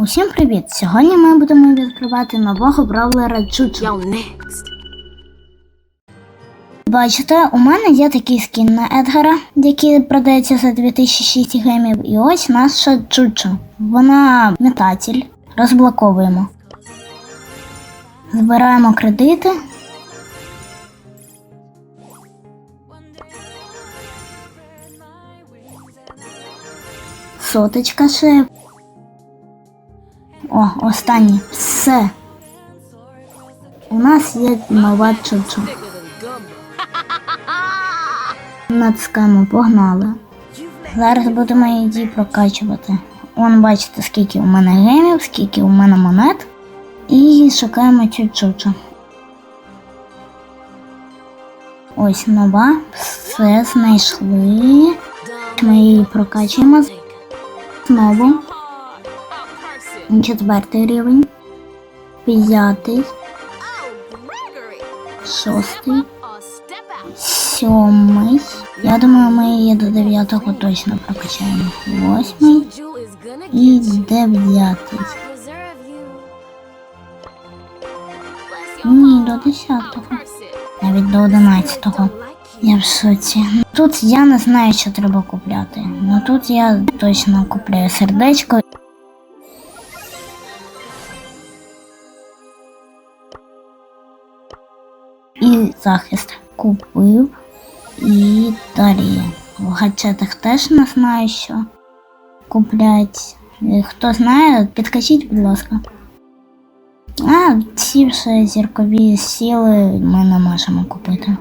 Усім привіт! Сьогодні ми будемо відкривати нового бравлера Чучу. Бачите, у мене є такий скін на Едгара, який продається за 2006 гемів. І ось наша Чучу. Вона метатель. Розблоковуємо. Збираємо кредити. Соточка ще. О, останнє. Все. У нас є нова чучу. Натискаємо, погнали. Зараз будемо її прокачувати. Вон бачите, скільки у мене гемів, скільки у мене монет. І шукаємо цю чучу. Ось нова. Все знайшли. Ми її прокачуємо знову. Четвертий рівень. П'ятий. Шостий. Сьомий. Я думаю, ми її до дев'ятого точно прокачаємо. Восьмий і дев'ятий. Ні, до десятого. Навіть до одинадцятого. Я в шоці. Тут я не знаю, що треба купляти. Ну тут я точно купляю сердечко. Захист купив. І далі. В гаджетах теж не знаю, що куплять. Е, Хто знає, підкажіть, будь ласка. А, ці вже зіркові сіли ми не можемо купити.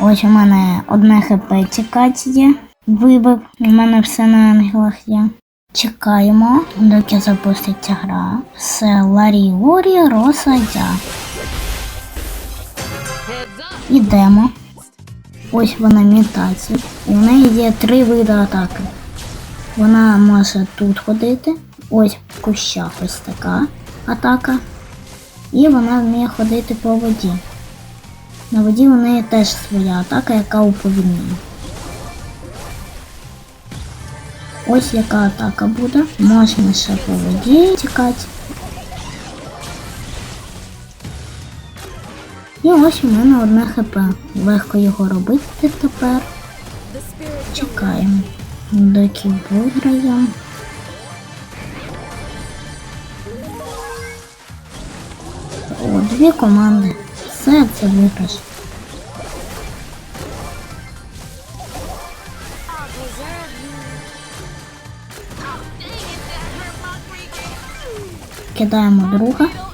Ось у мене одне хп тікать є. Вибив, у мене все на ангелах є. Чекаємо, доки запуститься гра. Все, Ларі Лорі, Роса, я. Ідемо. Ось вона мітація. У неї є три види атаки. Вона може тут ходити. Ось в кущах ось така атака. І вона вміє ходити по воді. На воді у неї теж своя атака, яка уповільнює. Ось яка атака буде. Можна ще по воді тікати. І ось у мене одне хп. Легко його робити тепер. Чекаємо. Доки виграємо. О, дві команди. Все це виграш. Кидаємо друга.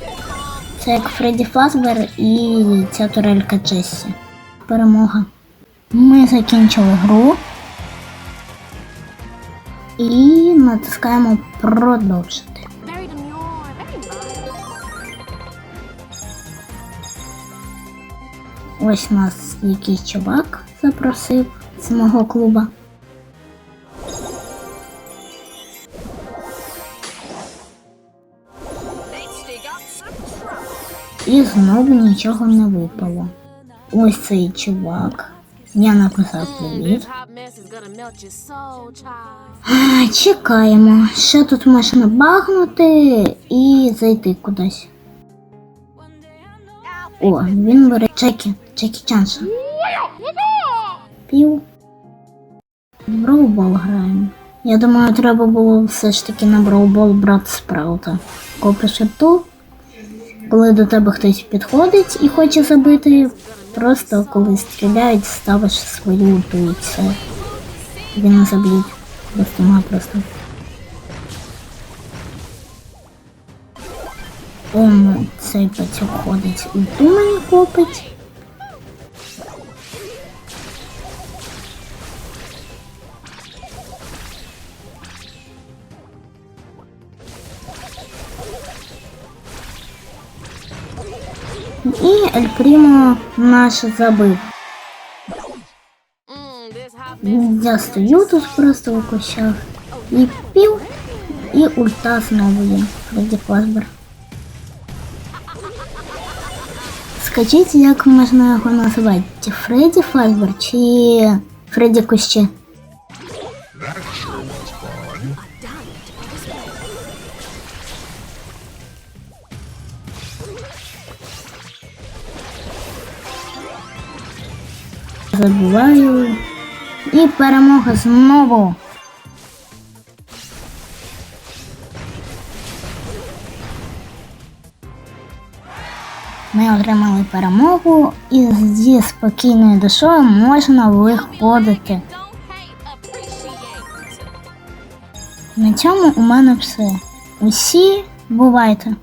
Це як Фредді Фазбер і ця турелька Джессі. Перемога. Ми закінчили гру. І натискаємо продовжити. Ось нас якийсь чувак запросив з мого клуба. І знову нічого не випало. Ось цей чувак. Я написав привіт. Чекаємо. Ще тут можна багнути і зайти кудись. О, він бере Джекі. Джекі Чанша. Пів. Броубол граємо. Я думаю, треба було все ж таки на броубол брати спраута. Копиш рту. Коли до тебе хтось підходить і хоче забити, просто коли стріляють, ставиш свою ульту і все. Не заб'ють. Просто-напросто. просто. Он цей пацюк ходить ульту мені копить. І Ель Прімо наш забив. Я стою тут просто у кущах. І пів, і ульта знову є. Фредді Фазбер. Скажіть, як можна його назвати? Фредді Фазбер, чи Фредді Кущі? Забуваю. І перемога знову. Ми отримали перемогу і зі спокійною душою можна виходити. На цьому у мене все. Усі бувайте!